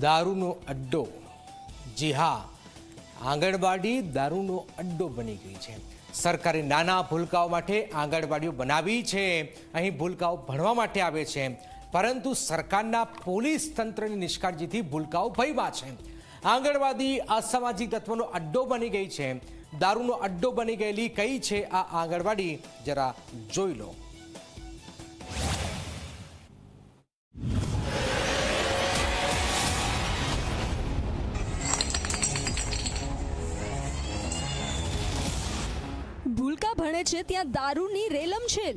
દારૂનો અડ્ડો. જી હા, આંગણવાડી દારૂનો અડ્ડો બની ગઈ છે. સરકારે નાના ભૂલકાઓ માટે આંગણવાડીઓ બનાવી છે. અહીં ભૂલકાઓ ભણવા માટે આવે છે. પરંતુ સરકારના પોલીસ તંત્રની નિષ્કાળજીથી ભૂલકાઓ ભયમાં છે. આંગણવાડી અસામાજિક તત્વોનો અડ્ડો બની ગઈ છે. દારૂનો અડ્ડો બની ગયેલી કઈ છે આ આંગણવાડી? જરા જોઈ લો. ભણે છે, ત્યાં દારૂની રેલમ છે.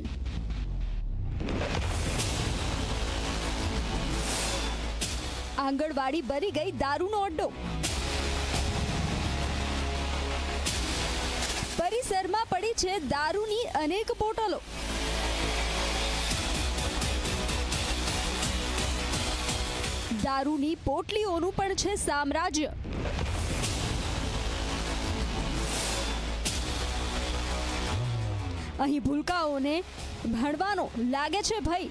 આંગણવાડી ભરી ગઈ દારૂનો અડ્ડો. પરિસરમાં પડી છે દારૂની અનેક બોટલો. દારૂની પોટલીઓનું પણ છે સામ્રાજ્ય. અહીં ભૂલકાઓને ભણવાનો લાગે છે ભાઈ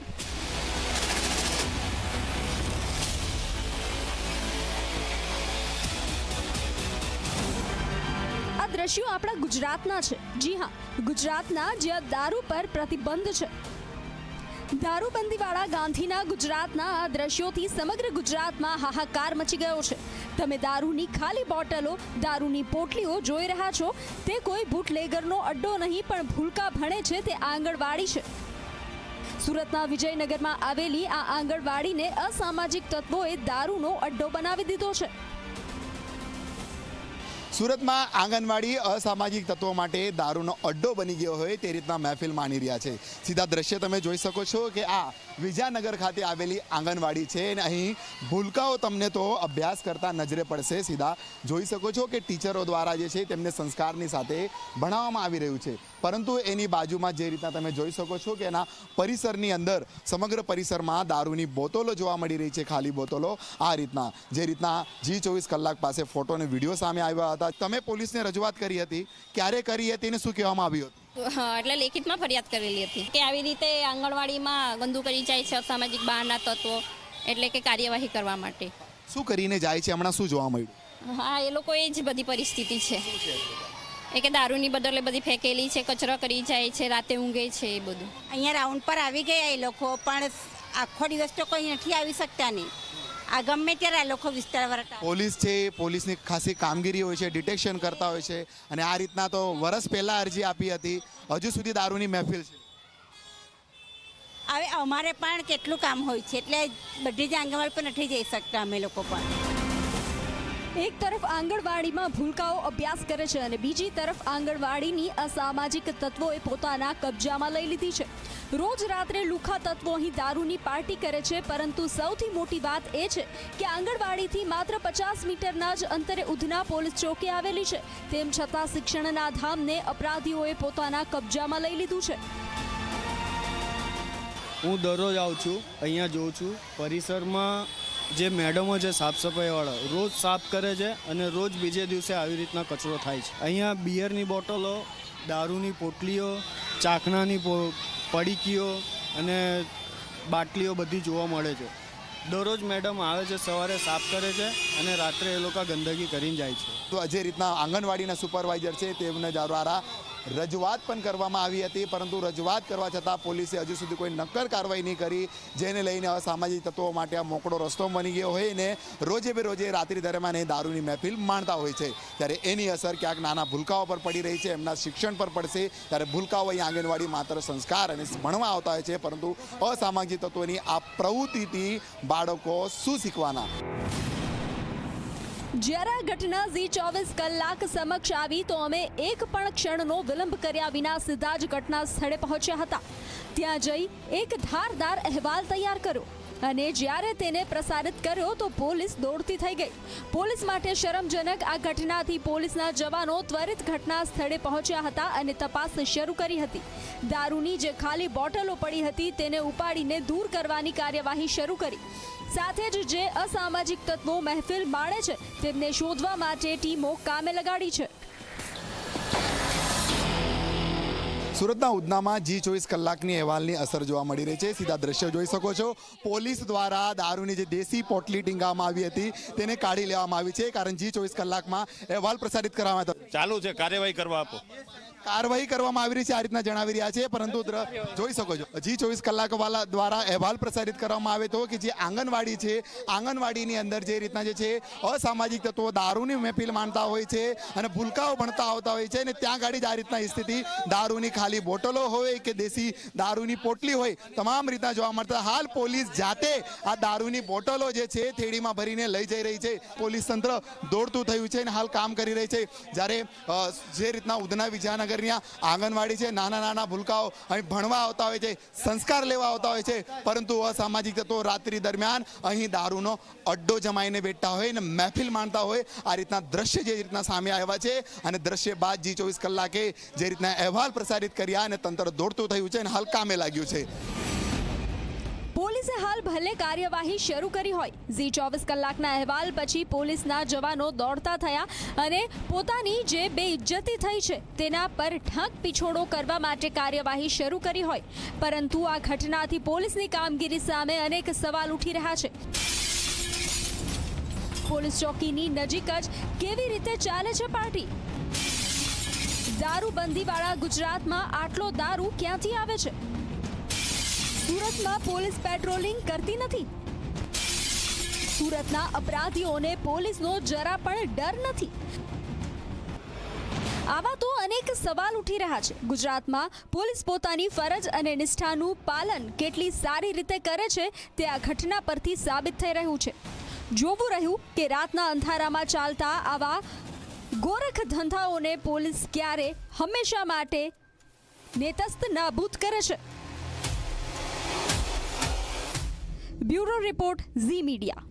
આ દ્રશ્યો આપણા ગુજરાતના છે. જી હા, ગુજરાતના જ્યાં દારૂ પર પ્રતિબંધ છે. દારૂબંધીવાળા ગાંધીના ગુજરાતના આ દ્રશ્યોથી સમગ્ર ગુજરાતમાં હાહાકાર મચી ગયો છે. તમે દારૂની ખાલી બોટલો, દારૂની પોટલીઓ જોઈ રહ્યા છો. તે કોઈ બુટલેગરનો અડ્ડો નહીં, પણ ભૂલકા ભણે છે તે આંગણવાડી છે. સુરતના વિજયનગરમાં આવેલી આ આંગણવાડીને અસામાજિક તત્વોએ દારૂનો અડ્ડો બનાવી દીધો છે. સુરતમાં આંગણવાડી અસામાજિક તત્વો માટે દારૂનો અડ્ડો બની ગયો હોય તે રીતના મહેફિલ માની રહ્યા છે. સીધા દ્રશ્ય તમે જોઈ શકો છો કે આ વિજયનગર ખાતે આવેલી આંગણવાડી છે અને અહીં ભૂલકાઓ તમને તો અભ્યાસ કરતા નજરે પડશે, સીધા જોઈ શકો છો કે ટીચરો દ્વારા જે છે તેમને સંસ્કારની સાથે ભણાવવામાં આવી રહ્યું છે. પરંતુ એની બાજુમાં જે રીતના તમે જોઈ શકો છો કે એના પરિસરની અંદર, સમગ્ર પરિસરમાં દારૂની બોટલો જોવા મળી રહી છે, ખાલી બોટલો આ રીતના, જે રીતના જી ચોવીસ કલાક પાસે ફોટો અને વીડિયો સામે આવ્યા હતા. તમે પોલીસને રજૂઆત કરી હતી. ક્યારે કરી હતી અને શું કહેવામાં આવ્યું હતું? એટલે લેખિતમાં ફરિયાદ કરેલી હતી કે આવી રીતે આંગણવાડીમાં ગંદુ કરી જાય છે અસામાજિક બહારના તત્વો એટલે કે કાર્યવાહી કરવા માટે. શું કરીને જાય છે? હમણાં શું જોવા મળ્યું? હા એ લોકો એ જ બધી પરિસ્થિતિ છે? એ કે દારૂની બદલે બધી ફેંકેલી છે કચરો કરી જાય છે રાતે ઊંઘે છે એ બધું. અહીંયા રાઉન્ડ પર આવી ગયા એ લોકો પણ આખો દિવસ તો કોઈ નથી આવી શકતા નહીં. આ ગમે ત્યારે આ લોકો વિસ્તાર વરતા પોલીસ છે પોલીસની ખાસી કામગીરી હોય છે ડિટેક્શન કરતા હોય છે અને આ રીતના તો વર્ષ પહેલા અરજી આપી હતી. હજુ સુધી દારૂની મહેફિલ છે. હવે અમારે પણ કેટલું કામ હોય છે એટલે બધી જ આંગણવાડી પર નથી જઈ શકતા અમે લોકો પણ. એક તરફ આંગણવાડીમાં ભૂલકાઓ અભ્યાસ કરે છે અને બીજી તરફ આંગણવાડીની અસામાજિક તત્વોએ પોતાના કબજામાં લઈ લીધી છે. રોજ રાત્રે લુખા તત્વો અહીં દારૂની પાર્ટી કરે છે, પરંતુ સૌથી મોટી વાત એ છે કે આંગણવાડીથી માત્ર પચાસ મીટરના જ અંતરે ઉધના પોલીસ ચોકી આવેલી છે. તેમ છતાં શિક્ષણના ધામને અપરાધીઓએ પોતાના કબજામાં લઈ લીધું છે. હું દરરોજ આવું છું, અહીંયા જોઉં છું. પરિસરમાં જે મેડમો છે સાફ સફાઈવાળા રોજ સાફ કરે છે અને રોજ બીજે દિવસે આવી રીતના કચરો થાય છે. અહીંયા બિયરની બોટલો, દારૂની પોટલીઓ પો- પડીકીઓ અને બાટલીઓ બધી જોવા મળે છે. દરરોજ મેડમ આવે છે, સવારે સાફ કરે છે અને રાત્રે એ લોકો ગંદકી કરીને જાય છે. તો જે રીતના આંગણવાડીના સુપરવાઇઝર છે, તેમને દ્વારા રજૂઆત પણ કરવામાં આવી હતી, પરંતુ રજૂઆત કરવા છતાં પોલીસે હજુ સુધી કોઈ નક્કર કાર્યવાહી નહીં કરી. જેને લઈને અસામાજિક તત્વો માટે આ મોકળો રસ્તો બની ગયો હોય ને, રોજે બે રોજે રાત્રિ દરમિયાન એ દારૂની મહેફિલ માણતા હોય છે. ત્યારે એની અસર ક્યાંક નાના ભૂલકાઓ પર પડી રહી છે, એમના શિક્ષણ પર પડશે. ત્યારે ભૂલકાઓ અહીં આંગણવાડી માત્ર સંસ્કાર અને ભણવા આવતા હોય છે, પરંતુ અસામાજિક તત્વોની આ પ્રવૃત્તિથી બાળકો શું શીખવાના? જ્યારે આ ઘટના ઝી ચોવીસ કલાક સમક્ષ આવી, તો અમે એક પણ ક્ષણનો વિલંબ કર્યા વિના સીધા જ ઘટના સ્થળે પહોંચ્યા હતા. ત્યાં જઈ એક ધારદાર અહેવાલ તૈયાર કર્યો. અને જ્યારે તેને પ્રસારિત કર્યો તો પોલીસ દોડતી થઈ ગઈ. પોલીસ માટે શરમજનક આ ઘટનાથી પોલીસના જવાનો ત્વરિત ઘટના સ્થળે પહોંચ્યા હતા અને તપાસ શરૂ કરી હતી. દારૂની જે ખાલી બોટલો પડી હતી તેને ઉપાડીને દૂર કરવાની કાર્યવાહી શરૂ કરી. સાથે જ જે અસામાજિક તત્વો મહેફિલ માણે છે તેમને શોધવા માટે ટીમો કામે લગાડી છે. સુરતના ઉધનામાં જી ચોવીસ કલાકની અહેવાલની અસર જોવા મળી રહી છે. સીધા દ્રશ્યો જોઈ શકો છો. પોલીસ દ્વારા દારૂની જે દેશી પોટલી ટીંગાવવામાં આવી હતી, તેને કાઢી લેવામાં આવી છે. કારણ જી ચોવીસ કલાકમાં અહેવાલ પ્રસારિત કરવામાં ચાલુ છે. કાર્યવાહી કરવા આપો. કાર્યવાહી કરવામાં આવી રહી છે, આ રીતના જણાવી રહ્યા છે. પરંતુ જોઈ શકો છો જી ચોવીસ કલાક વાળા દ્વારા અહેવાલ પ્રસારિત કરવામાં આવે તો કે જે આંગણવાડી છે, આંગણવાડીની અંદર જે રીતના જે છે, અસામાજિક તત્વો દારૂની મહેફિલ માનતા હોય છે અને ભૂલકાઓ ભણતા આવતા હોય છે અને ત્યાં ગાડી જ આ રીતના સ્થિતિ દારૂની ખાલી બોટલો હોય કે દેશી દારૂની પોટલી હોય, તમામ રીતના જોવા મળતા. હાલ પોલીસ જાતે આ દારૂની બોટલો જે છે, થેડીમાં ભરીને લઈ જઈ રહી છે. પોલીસ તંત્ર દોડતું થયું છે અને હાલ કામ કરી રહી છે. જ્યારે જે રીતના ઉધના વિજયનગરની આ આંગણવાડી છે. નાના નાના ભૂલકાઓ અહીં ભણવા આવતા હોય છે, સંસ્કાર લેવા આવતા હોય છે, પરંતુ અસામાજિક તત્વો રાત્રિ દરમિયાન અહીં દારૂનો અડ્ડો જમાઈને બેઠતા હોય અને મહેફિલ માણતા હોય, આ રીતના દ્રશ્ય જે રીતના સામે આવ્યા છે અને દ્રશ્ય બાદ જી ચોવીસ કલાકે જે રીતના અહેવાલ પ્રસારિત કર્યા અને તંત્ર દોડતું થયું છે અને હલકામે લાગ્યું છે. પોલીસે હાલ ભલે કાર્યવાહી શરૂ કરી હોય, ઝી ચોવીસ કલાકના અહેવાલ પછી પોલીસના જવાનો દોડતા થયા અને પોતાની જે બે ઇજ્જતી થઈ છે, તેના પર ઠંક પીછોડો કરવા માટે કાર્યવાહી શરૂ કરી હોય. પરંતુ આ ઘટનાથી પોલીસની કામગીરી સામે અનેક સવાલ ઉઠી રહ્યા છે. પોલીસ ચોકીની નજીક જ કેવી રીતે ચાલે છે પાર્ટી? દારૂબંધીવાળા ગુજરાતમાં આટલો દારૂ ક્યાંથી આવે છે? સુરતમાં પોલીસ પેટ્રોલિંગ કરતી નથી. સુરતના અપરાધીઓને પોલીસનો જરા પણ ડર નથી. આવા તો અનેક સવાલ ઉઠી રહ્યા છે. ગુજરાતમાં પોલીસ પોતાની ફરજ અને નિષ્ઠાનું પાલન કેટલી સારી રીતે કરે છે તે આ ઘટના પરથી સાબિત થઈ રહ્યું છે. જોવું રહ્યું કે રાતના અંધારામાં ચાલતા આવા ગોરખ ધંધાઓને પોલીસ ક્યારે હંમેશા માટે નેતસ્ત નાબૂદ કરે છે. ब्यूरो रिपोर्ट जी मीडिया